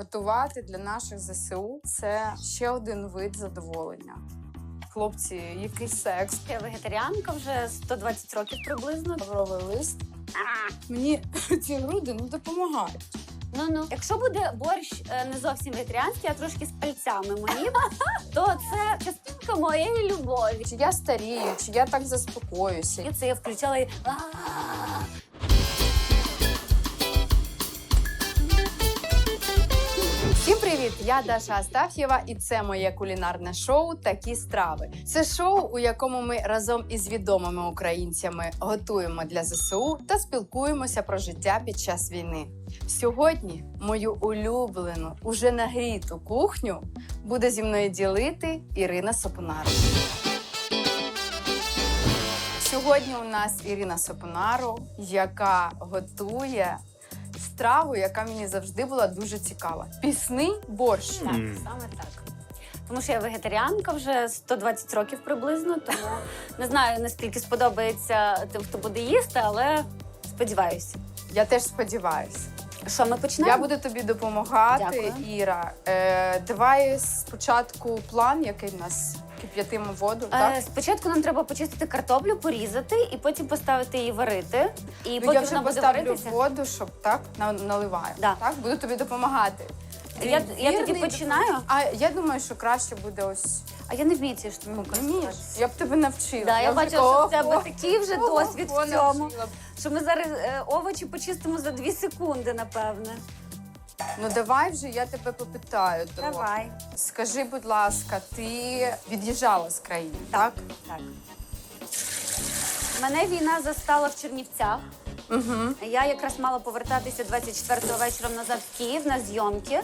готувати для наших ЗСУ це ще один вид задоволення. Хлопці, який секс, Я вегетаріанка вже 120 років приблизно. ковровий лист. Мені ці груди не допомагають. Ну ну, якщо буде борщ е, не зовсім вегетаріанський, а трошки з пальцями мої, то це частинка моєї любові. Чи я старію, чи я так заспокоюся. І це я включала і «А-а-а». Привіт! Я Даша Астаф'єва, і це моє кулінарне шоу Такі страви. Це шоу, у якому ми разом із відомими українцями готуємо для ЗСУ та спілкуємося про життя під час війни. Сьогодні мою улюблену, уже нагріту кухню буде зі мною ділити Ірина Сопонару. Сьогодні у нас Ірина Сопонару, яка готує страву, яка мені завжди була дуже цікава. Пісний борщ. Так, саме так. Тому що я вегетаріанка вже 120 років приблизно, тому не знаю наскільки сподобається тим, хто буде їсти, але сподіваюся. Я теж сподіваюся. Що ми починаємо? Я буду тобі допомагати, Дякую. Іра. Е, давай спочатку план, який в нас кип'ятимо воду. Е, спочатку нам треба почистити картоплю, порізати і потім поставити її варити. І Ну, поки я вже вона буде поставлю варитися. воду, щоб так на- наливаю. Да. Так, буду тобі допомагати. Я- я тоді вірний починаю? допом- А я думаю, що краще буде ось. А я не вмію цією штукою Ну, користуватися. Я б тебе навчила. Да, я вже бачила, що в тебе такий вже ого, досвід в цьому. навчила б. Що ми зараз е, овочі почистимо за дві секунди, напевне. Ну давай вже я тебе попитаю. трохи. Давай. Скажи, будь ласка, ти від'їжджала з країни, так? Так. Мене війна застала в Чернівцях. Угу. Я якраз мала повертатися 24-го вечором назад в Київ на зйомки.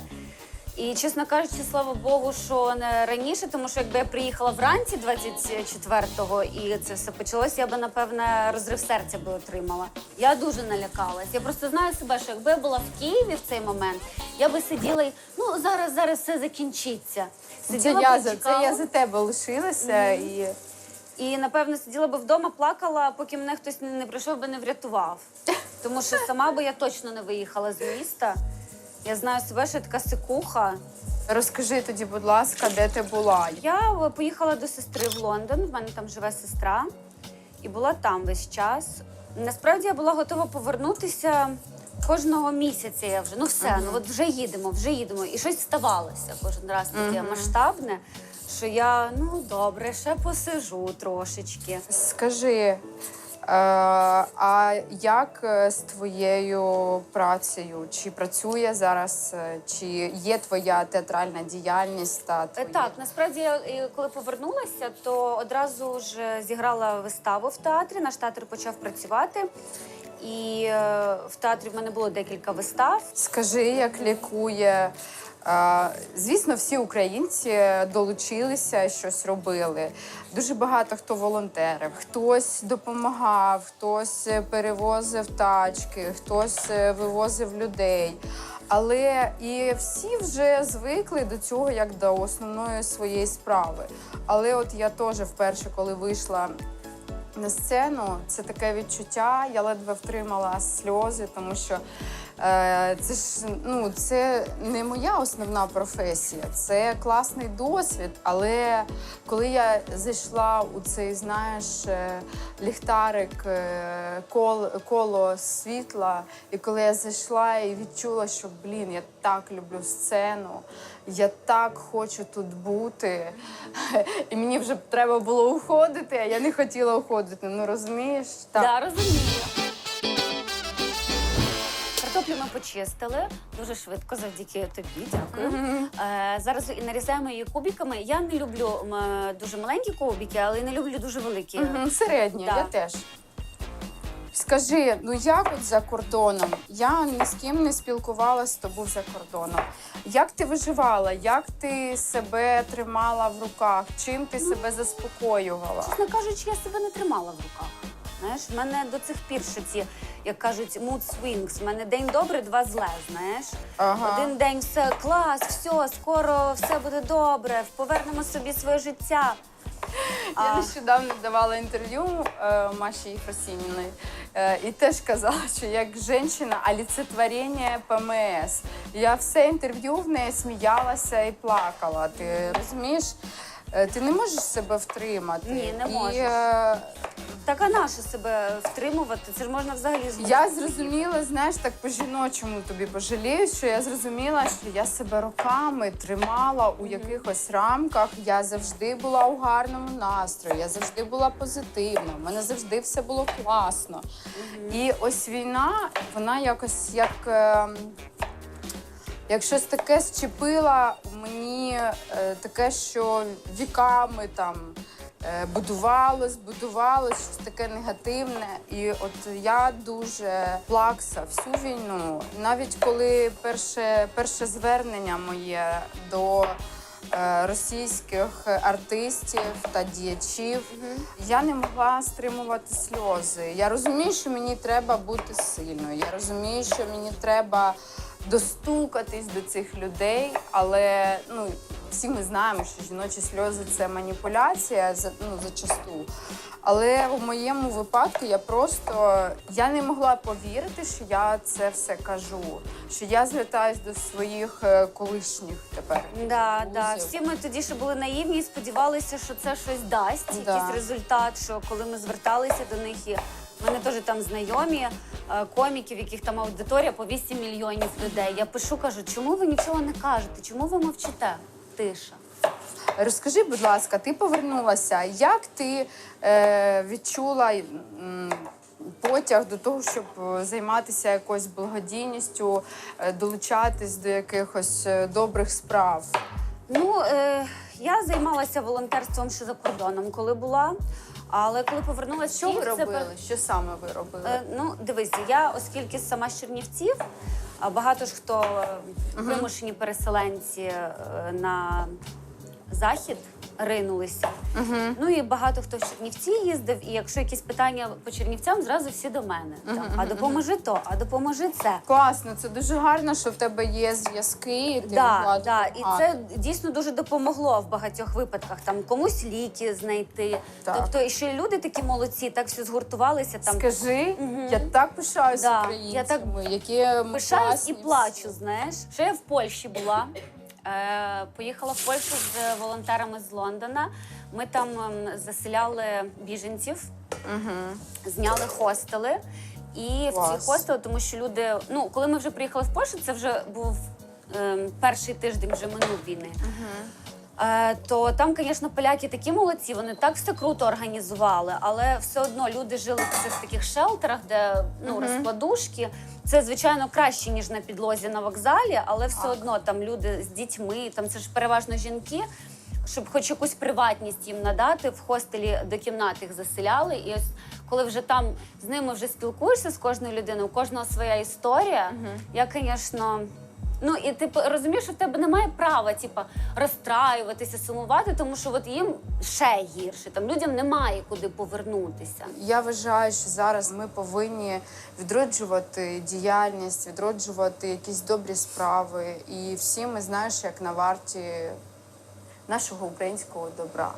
І, чесно кажучи, слава Богу, що не раніше, тому що якби я приїхала вранці 24-го і це все почалося, я би, напевне, розрив серця би отримала. Я дуже налякалась. Я просто знаю себе, що якби я була в Києві в цей момент, я би сиділа і ну зараз, зараз все закінчиться. Це Сиділа я, за, це я за тебе лишилася і. І напевно сиділа би вдома, плакала, поки мене хтось не не прийшов би не врятував. Тому що сама би я точно не виїхала з міста. Я знаю себе, що така сикуха. Розкажи тоді, будь ласка, де ти була? Я е, поїхала до сестри в Лондон. В мене там живе сестра, і була там весь час. Насправді я була готова повернутися кожного місяця. Я вже ну все, ну от вже їдемо, вже їдемо. І щось ставалося кожен раз таке Мгм. масштабне. Що я ну добре, ще посижу трошечки. Скажи, а як е, з твоєю працею? Чи працює зараз, е, чи є твоя театральна діяльність? Та Е, твої... Так, насправді я е, коли повернулася, то одразу ж зіграла виставу в театрі. Наш театр почав працювати. І е, в театрі в мене було декілька вистав. Скажи, як лікує. Е, Звісно, всі українці долучилися, щось робили. Дуже багато хто волонтерив, хтось допомагав, хтось перевозив тачки, хтось е, вивозив людей. Але і всі вже звикли до цього як до основної своєї справи. Але от я теж вперше, коли вийшла на сцену, це таке відчуття. Я ледве втримала сльози, тому що це ж ну це не моя основна професія, це класний досвід. Але коли я зайшла у цей, знаєш, е, ліхтарик, е, кол, коло світла, і коли я зайшла і відчула, що блін, я так люблю сцену, я так хочу тут бути. І мені вже треба було уходити, а я не хотіла уходити. Ну розумієш? Так. Да, розумію. Почистили дуже швидко, завдяки тобі. Дякую. Е, зараз і нарізаємо її кубиками. Я не люблю м, дуже маленькі кубики, але й не люблю дуже великі. Мгм, Середня, Да. я теж. Скажи, ну як от за кордоном? Я ні з ким не спілкувалася з тобою за кордоном. Як ти виживала? Як ти себе тримала в руках? Чим ти себе заспокоювала? Чесно кажучи, я себе не тримала в руках. Знаєш, в мене до цих пір ще ці, як кажуть, mood swings. В мене день добре, два зле. Знаєш, Ага. один день все клас, все, скоро все буде добре. Повернемо собі своє життя. Я А. нещодавно давала інтерв'ю е, Маші Єфросініної е, і теж казала, що як жінка олицетворення ПМС. Я все інтерв'ю в неї сміялася і плакала. Ти розумієш? Е, Ти не можеш себе втримати. Ні, не І, можеш. е, Так а нащо себе втримувати? Це ж можна взагалі з Я зрозуміла, знаєш, так по-жіночому тобі пожалію, що я зрозуміла, що я себе роками тримала у якихось рамках. Я завжди була у гарному настрої, я завжди була позитивна, в мене завжди все було класно. І ось війна, вона якось як. ем, Як щось таке зчепила мені е, таке, що віками там е, будувалось, будувалось щось таке негативне. І от я дуже плакса всю війну. Навіть коли перше, перше звернення моє до е, російських артистів та діячів, я не могла стримувати сльози. Я розумію, що мені треба бути сильною. Я розумію, що мені треба достукатись до цих людей, але ну всі ми знаємо, що жіночі сльози це маніпуляція за ну зачасту. Але у моєму випадку я просто я не могла повірити, що я це все кажу. Що я звертаюсь до своїх е, колишніх тепер. Да, да. Всі ми тоді ще були наївні і сподівалися, що це щось дасть, Да. якийсь результат. Що коли ми зверталися до них, і в мене теж там знайомі е, коміків, яких там аудиторія по 8 мільйонів людей. Я пишу, кажу, чому ви нічого не кажете? Чому ви мовчите? Тиша. Розкажи, будь ласка, ти повернулася. Як ти е, відчула м, потяг до того, щоб е, займатися якоюсь благодійністю, е, долучатись до якихось е, добрих справ? Ну, е, я займалася волонтерством ще за кордоном, коли була. Але коли повернулася, Що ви робили? Що саме ви робили? Е, ну, дивись, я, оскільки сама з Чернівців, а багато ж хто е, вимушені переселенці е, на захід ринулися. Ну і багато хто в Чернівці їздив, і якщо якісь питання по Чернівцям, зразу всі до мене. Там, а допоможи то, а допоможи це. Класно, це дуже гарно, що в тебе є зв'язки. і Ти Да, да. І це дійсно дуже допомогло в багатьох випадках. Там комусь ліки знайти. Так. Тобто, і ще люди такі молодці, так всі згуртувалися там. Скажи, я так пишаюся Да, українцями, я так які Пишаюсь і плачу, знаєш. Ще я в Польщі була. Е, поїхала в Польщу з волонтерами з Лондона. Ми там ем, заселяли біженців, зняли хостели. І в Клас. ці хостели, тому що люди, ну коли ми вже приїхали в Польщу, це вже був е, перший тиждень вже минув війни. Е, то там, звісно, поляки такі молодці, вони так все круто організували, але все одно люди жили в цих таких шелтерах, де ну розкладушки. Це звичайно краще ніж на підлозі на вокзалі, але все одно там люди з дітьми, там це ж переважно жінки. Щоб хоч якусь приватність їм надати, в хостелі до кімнат їх заселяли. І ось коли вже там з ними вже спілкуєшся з кожною людиною, у кожного своя історія. Я, звісно, Ну і ти розумієш, що в тебе немає права, типа, розстраюватися, сумувати, тому що от їм ще гірше. Там людям немає куди повернутися. Я вважаю, що зараз ми повинні відроджувати діяльність, відроджувати якісь добрі справи. І всі ми знаєш, як на варті нашого українського добра.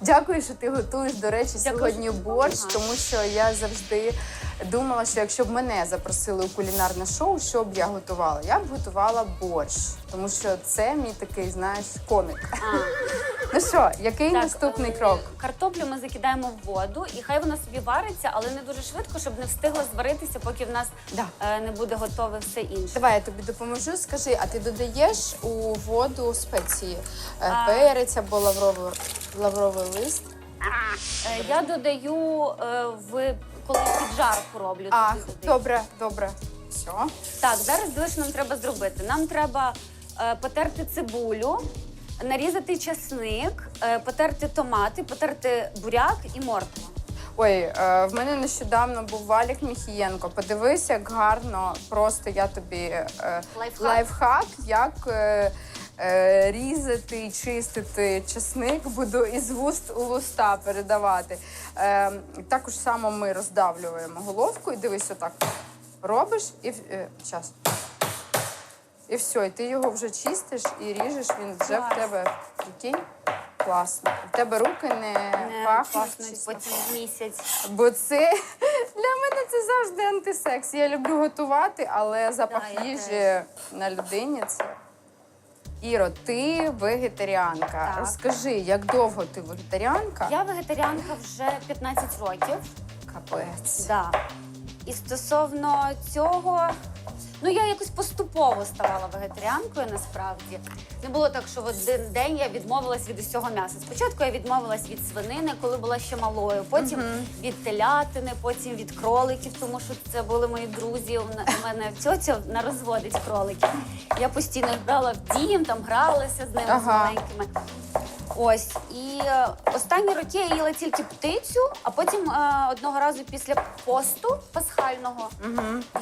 Дякую, що ти готуєш, до речі, Дякую, сьогодні борщ, тому що я завжди думала, що якщо б мене запросили у кулінарне шоу, що б я готувала? Я б готувала борщ, тому що це мій такий, знаєш, коник. Ну що, який Так, наступний е, крок? Картоплю ми закидаємо в воду, і хай вона собі вариться, але не дуже швидко, щоб не встигла зваритися, поки в нас Да. е, не буде готове все інше. Давай я тобі допоможу. Скажи, а ти додаєш у воду спеції Е, А. перець або лавровий, лавровий лист? Е, я додаю е, в коли піджарку роблю. А, додаю. добре, добре. Все. Так, зараз дивись, що нам треба зробити. Нам треба потерти цибулю, нарізати часник, е, потерти томати, потерти буряк і моркву. Ой, е, в мене нещодавно був Валік Міхієнко. Подивись, як гарно. Просто я тобі е, Лайфхак. лайфхак, як е, е, різати і чистити чесник, буду із вуст у вуста передавати. Е, також само ми роздавлюємо головку і дивись, отак робиш і е, час. І все, і ти його вже чистиш і ріжеш, він вже в Клас. тебе прикинь. Класно. У тебе руки не, Не пахнуть. потім місяць. Бо це для мене це завжди антисекс. Я люблю готувати, але запах Да, я їжі на людині це. Іро, ти вегетаріанка. Так. Розкажи, як довго ти вегетаріанка? Я вегетаріанка вже 15 років. Капець. Да. І стосовно цього, ну я якось поступово ставала вегетаріанкою насправді. Не було так, що в один день я відмовилась від усього м'яса. Спочатку я відмовилась від свинини, коли була ще малою, потім від телятини, потім від кроликів, тому що це були мої друзі. У мене тьотя на розводить кроликів. Я постійно їх брала в дім, там гралася з ними з маленькими. Ось і е, останні роки я їла тільки птицю, а потім е, одного разу після посту пасхального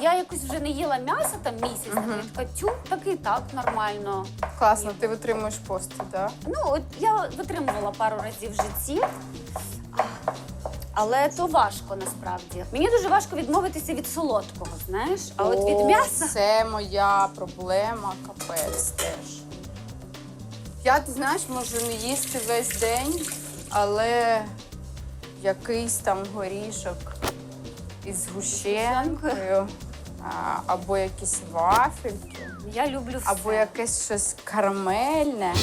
я якось вже не їла м'яса там місяць. Там я така тю, так і так нормально. Класно, ти витримуєш пости, так? Ну от я витримувала пару разів в житті. Але то важко насправді. Мені дуже важко відмовитися від солодкого, знаєш? А от від м'яса Це моя проблема, капець теж. Я, ти знаєш, можу не їсти весь день, але якийсь там горішок із гущенкою, а, або якісь вафельки, я люблю все. або якесь щось карамельне.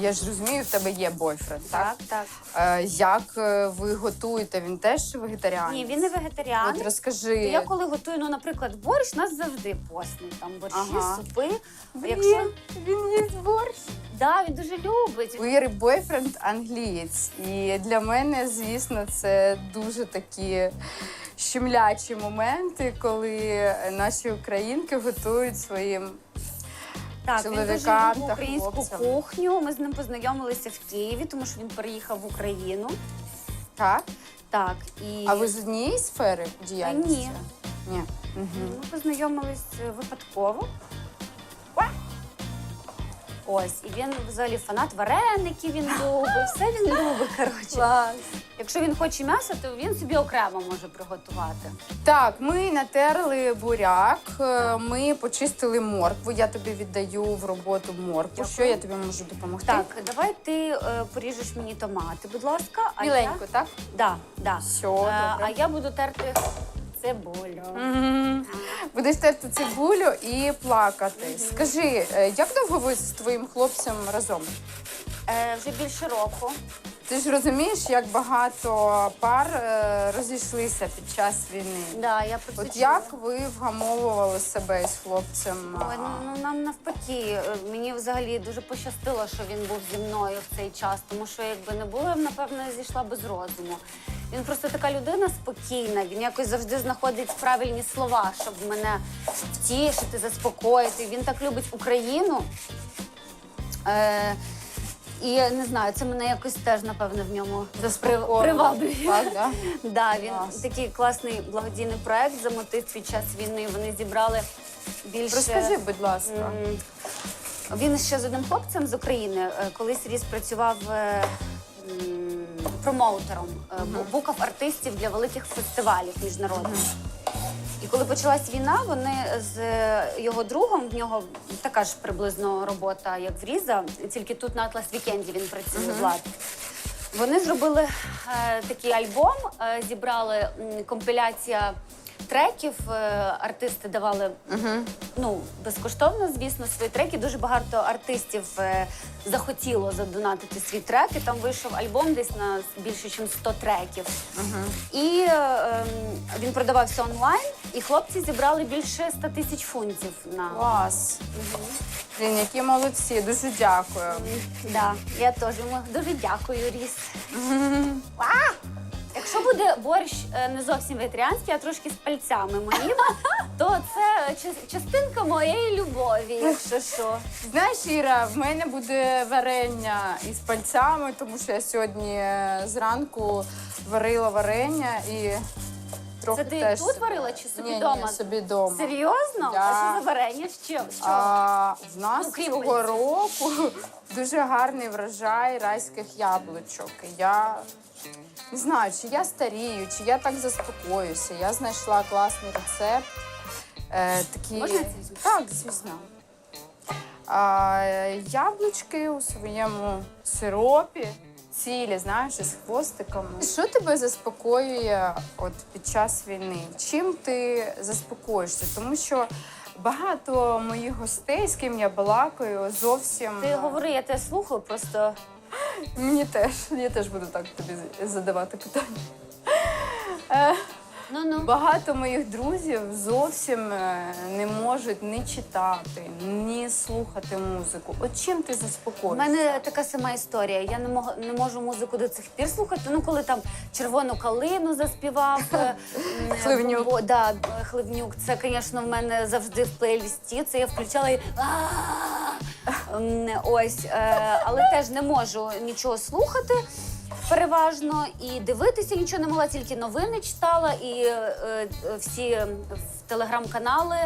Я ж розумію, в тебе є бойфренд, так? так, так. Е, як е, ви готуєте? Він теж вегетаріанець? Ні, він не вегетаріанець. От розкажи. Я коли готую, ну, наприклад, борщ, у нас завжди постний. Там борщі, Ага. супи. А Блін, Якщо він їсть борщ. да, він дуже любить. У Іри бойфренд англієць. І для мене, звісно, це дуже такі щемлячі моменти, коли наші українки готують своїм. Так, він дуже чоловікам та українську хлопцям. кухню. Ми з ним познайомилися в Києві, тому що він переїхав в Україну. Так? Так, і А ви з однієї сфери діяльності? Ні. Ні. Угу. ми познайомились е, випадково. Ось, і він взагалі фанат вареників, він любить, все він любить. Коротше. Якщо він хоче м'яса, то він собі окремо може приготувати. Так, ми натерли буряк, е, ми почистили моркву. Я тобі віддаю в роботу моркву. Дякую. Що я тобі можу допомогти? Так, давай ти е, поріжеш мені томати, будь ласка. А Біленько, я... так? Да, да. Все, добре. а я буду терти цибулю. Мгм. Будеш терти цибулю і плакати. Скажи, е, як довго ви з твоїм хлопцем разом? Е, вже більше року. Ти ж розумієш, як багато пар е, розійшлися під час війни. Да, я От як ви вгамовували себе із хлопцем? Ой, ну, ну нам навпаки, е, мені взагалі дуже пощастило, що він був зі мною в цей час, тому що якби не було, я б, напевно, зійшла без розуму. Він просто така людина спокійна, він якось завжди знаходить правильні слова, щоб мене втішити, заспокоїти. Він так любить Україну. Е, і не знаю, це мене якось теж, напевно, в ньому приваблює. Так, да? Да, він Клас. такий класний благодійний проект замотив під час війни. Вони зібрали більше. Розкажи, будь ласка. М, Він ще з одним хлопцем з України е, колись ріс працював е, промоутером, е, бу- букав артистів для великих фестивалів міжнародних. І коли почалась війна, вони з е, його другом, в нього така ж приблизно робота, як в Різа, тільки тут на Атлас Вікенді він працює Влад. Вони зробили е, такий альбом, е, зібрали м, компіляція треків. Е, артисти давали ну, безкоштовно, звісно, свої треки. Дуже багато артистів е, захотіло задонатити свій трек. І там вийшов альбом десь на більше, ніж 100 треків. І е, він продавався онлайн, і хлопці зібрали більше 100 тисяч фунтів на Клас. Блін, які молодці, дуже дякую. Да, я теж йому дуже дякую, Ріс. А! Якщо буде борщ е, не зовсім вегетаріанський, а трошки з пальцями моїми, то це ча- частинка моєї любові, якщо що. Знаєш, Іра, в мене буде варення із пальцями, тому що я сьогодні е, зранку варила варення і трохи Це ти теж тут варила чи собі ні, вдома? Ні, собі вдома. Серйозно? Да. А що за варення? З чим? З чого? А, в нас Ну, крім цього року дуже гарний врожай райських яблучок. І я не знаю, чи я старію, чи я так заспокоюся. Я знайшла класний рецепт. Е, такий... Можна? Так, звісно. а, яблучки у своєму сиропі, цілі, знаєш, із хвостиками. Що тебе заспокоює от під час війни? Чим ти заспокоїшся? Тому що багато моїх гостей, з ким я балакаю, зовсім Ти говори, я тебе слухаю, просто мені теж. Я теж буду так тобі задавати питання. Ну ну. Багато моїх друзів зовсім е, не можуть ні читати, ні слухати музику. От чим ти У мене така сама історія. Я не мог, не можу музику до цих пір слухати. Ну, коли там червону калину заспівав. е, Хливнюк. Бо- да, Хливнюк. Це, звісно, в мене завжди в плейлісті. Це я включала і. Ось, е, але теж не можу нічого слухати. Переважно і дивитися нічого не могла, тільки новини читала, і е, е, всі телеграм-канали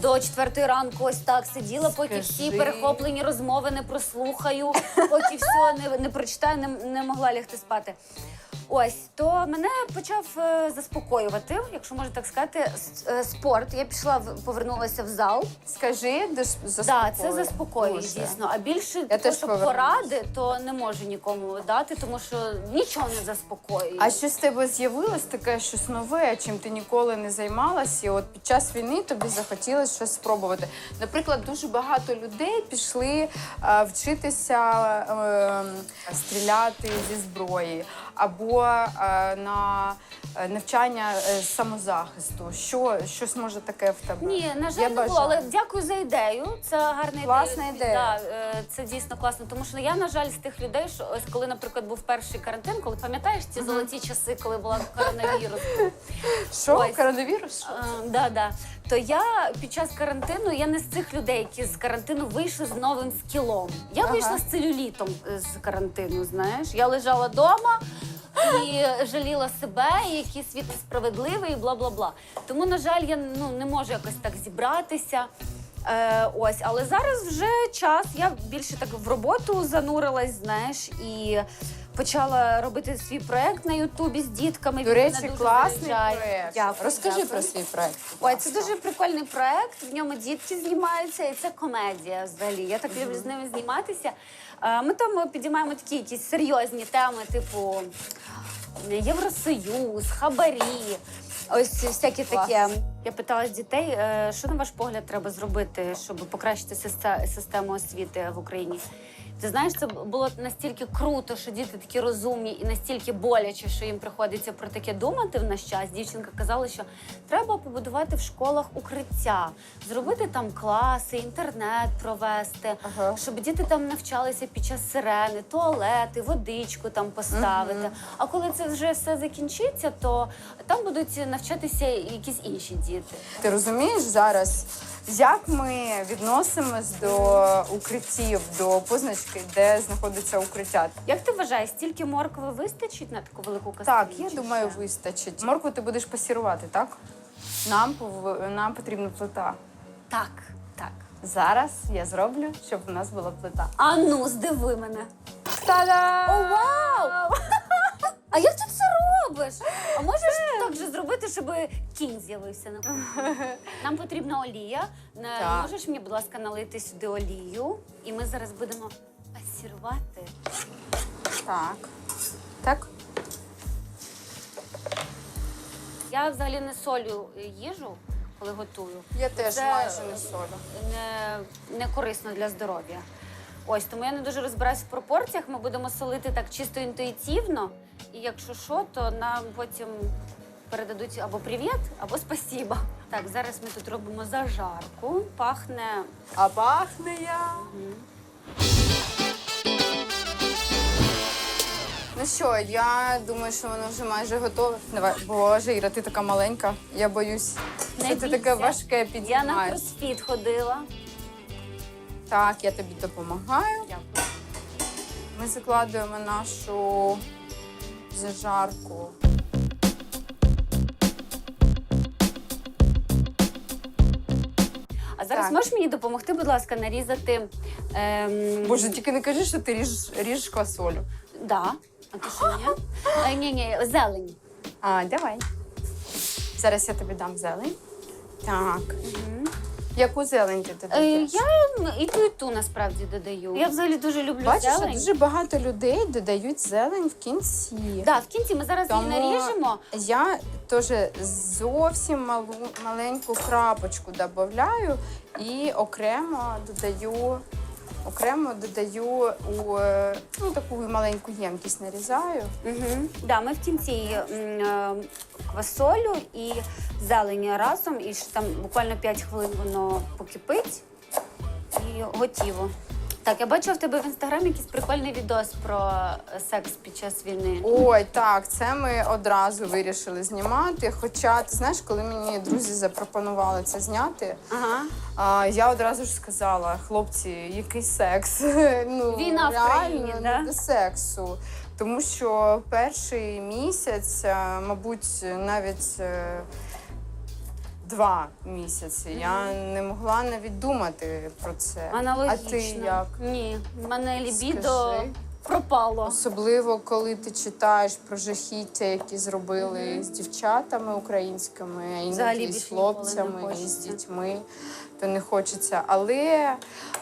до четвертої ранку ось так сиділа, поки всі перехоплені розмови не прослухаю, поки все не, не прочитаю, не, не могла лягти спати. Ось то мене почав е, заспокоювати, якщо можна так сказати, с- е, спорт. Я пішла в- повернулася в зал. Скажи, де ж Так, це заспокоює, Дуже. дійсно. А більше Я того, теж що поради, то не можу нікому дати, тому що нічого не заспокоює. А щось з тебе з'явилось таке щось нове, чим ти ніколи не займалась, і от під час війни тобі захотілося щось спробувати. Наприклад, дуже багато людей пішли е, вчитися е, стріляти зі зброї або е, на е, навчання е, самозахисту. Що щось може таке в тебе? Ні, на Я жаль, не було, бажаю. але дякую за ідею. Це гарна Класна ідея. ідея. Да, це дійсно класно. Тому що я, на жаль, з тих людей, що ось коли, наприклад, був перший карантин, коли пам'ятаєш ці золоті часи, коли була коронавірус. Що? Коронавірус? Е, да, да. То я під час карантину я не з цих людей, які з карантину вийшли з новим скілом. Я Ага. вийшла з целюлітом е, з карантину. Знаєш, я лежала вдома. І жаліла себе, і який світ справедливий, і бла бла бла. Тому, на жаль, я ну не можу якось так зібратися. Е, ось, але зараз вже час. Я більше так в роботу занурилась, знаєш, і почала робити свій проект на Ютубі з дітками. До Він речі, дуже класний заряджає. проєкт. Дякую, Розкажи дякую. про свій проєкт. Ой, це дуже прикольний проект. В ньому дітки знімаються, і це комедія взагалі. Я так люблю з ними зніматися. Е, Ми там підіймаємо такі якісь серйозні теми, типу Євросоюз, хабарі. Ось всякі Клас. таке. Я питала дітей, е, що на ваш погляд треба зробити, щоб покращити систе- систему освіти в Україні. Ти знаєш, це було настільки круто, що діти такі розумні і настільки боляче, що їм приходиться про таке думати в наш час. Дівчинка казала, що треба побудувати в школах укриття, зробити там класи, інтернет провести, Ага. щоб діти там навчалися під час сирени, туалети, водичку там поставити. А коли це вже все закінчиться, то там будуть навчатися якісь інші діти. Ти розумієш зараз, як ми відносимось до укриттів, до позначки, де знаходиться укриття? Як ти вважаєш, стільки моркви вистачить на таку велику кастрюлю? Так, я чи думаю, ще? вистачить. Моркву ти будеш пасірувати, так? Нам пов- нам потрібна плита. Так, так. Зараз я зроблю, щоб у нас була плита. А ну, здиви мене. Та-да! О, вау! А як ти це робиш? А можеш так же зробити, щоб кінь з'явився на Нам потрібна олія. Е, Так. Можеш мені, будь ласка, налити сюди олію, і ми зараз будемо пасірувати. Так. Так. Я взагалі не солю їжу, коли готую. Я теж Це- майже не солю. не, не корисно для здоров'я. Ось тому я не дуже розбираюся в пропорціях. Ми будемо солити так чисто інтуїтивно. І якщо що, то нам потім передадуть або привіт, або спасіба. Так, зараз ми тут робимо зажарку. Пахне А пахне я. Ну що, я думаю, що воно вже майже готове. Давай, боже, Іра, ти така маленька. Я боюсь, що ти бійся. таке важке я на підіймаєш. кросфіт ходила. Так, я тобі допомагаю. Дякую. Ми закладуємо нашу зажарку. А зараз Так. можеш мені допомогти, будь ласка, нарізати. Ем... Боже, тільки не кажи, що ти ріжеш, ріжеш квасолю. Да. А ти що ні? Е, ні, ні, зелень. А, давай. Зараз я тобі дам зелень. Так. Яку зелень ти Е, додаєш? я і ту, і ту насправді додаю. Я взагалі дуже люблю Бачиш, зелень. дуже багато людей додають зелень в кінці. Да, в кінці ми зараз її наріжемо. Я теж зовсім малу, маленьку крапочку додаю і окремо додаю, окремо додаю у ну, таку маленьку ємкість нарізаю. Угу. Да, ми в кінці м, е, квасолю і зелені разом, і ще там буквально 5 хвилин воно покипить і готово. Так, я бачила в тебе в інстаграмі якийсь прикольний відос про е, секс під час війни. Ой, так, це ми одразу вирішили знімати. Хоча, ти знаєш, коли мені друзі запропонували це зняти, Ага. а, я одразу ж сказала, хлопці, який секс? ну, Війна в країні, реально, да? не до сексу. Тому що перший місяць, а, мабуть, навіть е, два місяці, я не могла навіть думати про це. Аналогічно. А ти як? Ні, в мене лібідо Скажи. пропало. Особливо, коли ти читаєш про жахіття, які зробили з дівчатами українськими, а Взагалі іноді з ніколи не хлопцями, і з хочеться. дітьми, то не хочеться. Але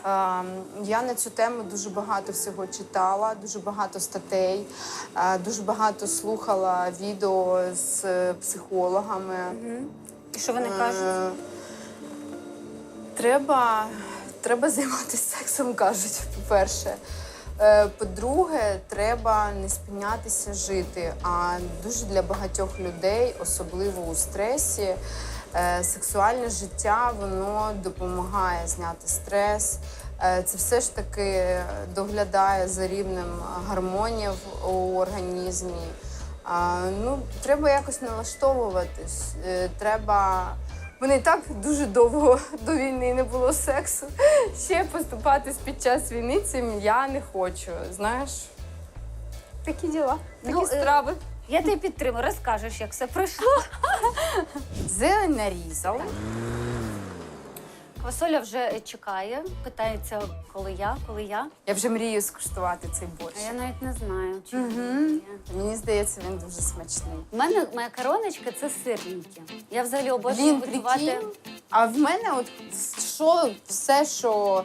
а, я на цю тему дуже багато всього читала, дуже багато статей, а, дуже багато слухала відео з е, психологами. І що вони кажуть? Е, Треба, треба займатися сексом, кажуть, по-перше. Е, По-друге, треба не спинятися жити. А дуже для багатьох людей, особливо у стресі, е, сексуальне життя воно допомагає зняти стрес. Це все ж таки доглядає за рівнем гормонів у організмі. А, ну, треба якось налаштовуватись. Е, Треба. Мене і так дуже довго до війни не було сексу. Ще поступатись під час війни цим я не хочу. Знаєш? Такі діла, такі Ну, е, справи. Я тебе підтримую, розкажеш, як все пройшло. Зелень нарізали. Квасоля вже чекає, питається, коли я, коли я. Я вже мрію скуштувати цей борщ. А я навіть не знаю, чи Мгм. є. Мені здається, він дуже смачний. У мене макароночка це сирники. Я взагалі обожнюю Блін, готувати. прикинь. А в мене от що все, що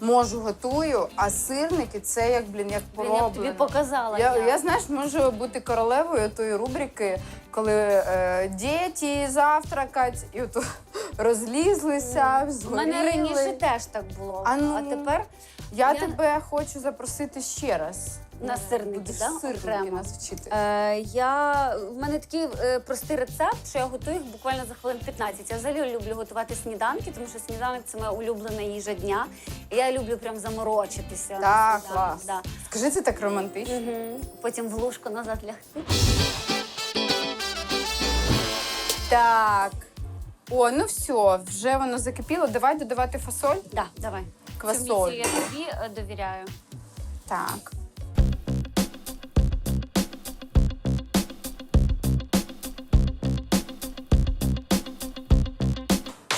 можу, готую, а сирники це як, блін, як Блін, я б тобі пороблено. показала. Я, я знаєш, можу бути королевою тої рубрики, коли е, діти завтракать, і от розлізлися, У згоріли. мене раніше теж так було. А ну, тепер Я, я- тебе хочу запросити ще раз. На сирники, будеш да? сирники Окремо. нас вчити. е, я, в мене такий е, простий рецепт, що я готую їх буквально за хвилин 15. Я взагалі люблю готувати сніданки, тому що сніданок це моя улюблена їжа дня. І я люблю прям заморочитися. на Так, сніданок, клас. Да. Скажи, це так романтично. Мгм. Потім в ложку назад лягти. Так. О, ну все, вже воно закипіло. Давай додавати фасоль. Да, давай. Квасоль. Цю місію я тобі е, довіряю. Так.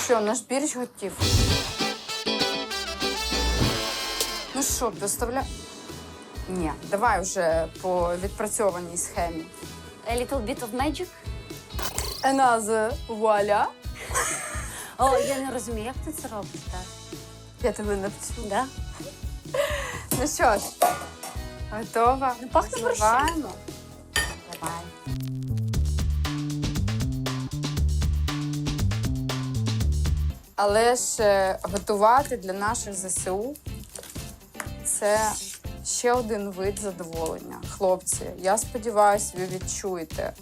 Що, наш бірч готів? Ну що, доставля... Ні, давай вже по відпрацьованій схемі. A little bit of magic. Another voila. О, я не розумію, як ти це робиш, так? Я тебе навчу. Да? Ну що ж, готова? Ну, пахне Зливаємо. Давай. Але ж е, готувати для наших ЗСУ це ще один вид задоволення. Хлопці, я сподіваюся, ви відчуєте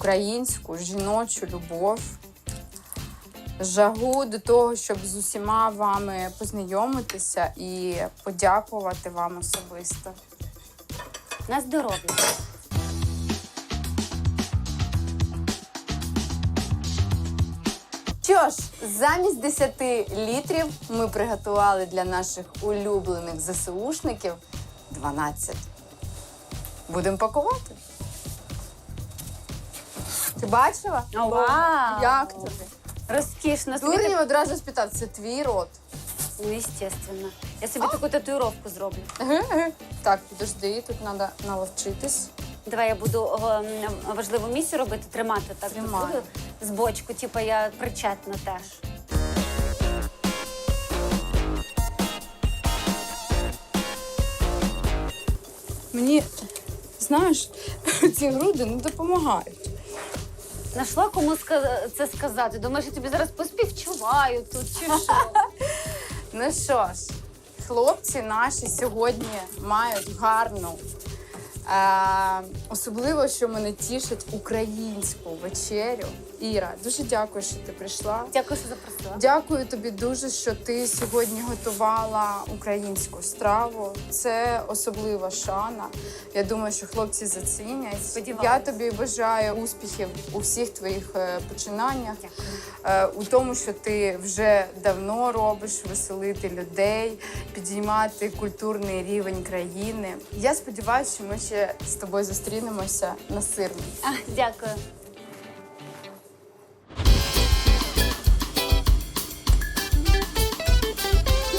українську жіночу любов, жагу до того, щоб з усіма вами познайомитися і подякувати вам особисто. На здоров'я. Що ж, замість 10 літрів ми приготували для наших улюблених ЗСУшників 12. Будемо пакувати. Ти бачила? Вау! Як тобі? Розкішно. Дурнів одразу спитати. це твій рот. Ну, естественно. Я собі таку татуїровку зроблю. Так, подожди, тут треба наловчитись. Давай я буду важливу місію робити, тримати так Тримай. з бочку, типу я причетна теж. Мені, знаєш, ці груди не допомагають. Нашла кому це сказати. Думаєш, я тобі зараз поспівчуваю тут чи що? Ну що ж, хлопці наші сьогодні мають гарну. Е, особливо, що мене тішить українську вечерю. Іра, дуже дякую, що ти прийшла. Дякую, що запросила. Дякую тобі дуже, що ти сьогодні готувала українську страву. Це особлива шана. Я думаю, що хлопці зацінять. Сподіваюсь. Я тобі бажаю успіхів у всіх твоїх е, починаннях, Дякую. Е, у тому, що ти вже давно робиш веселити людей, підіймати культурний рівень країни. Я сподіваюся, що ми ще з тобою зустрінемося на сирні. Дякую.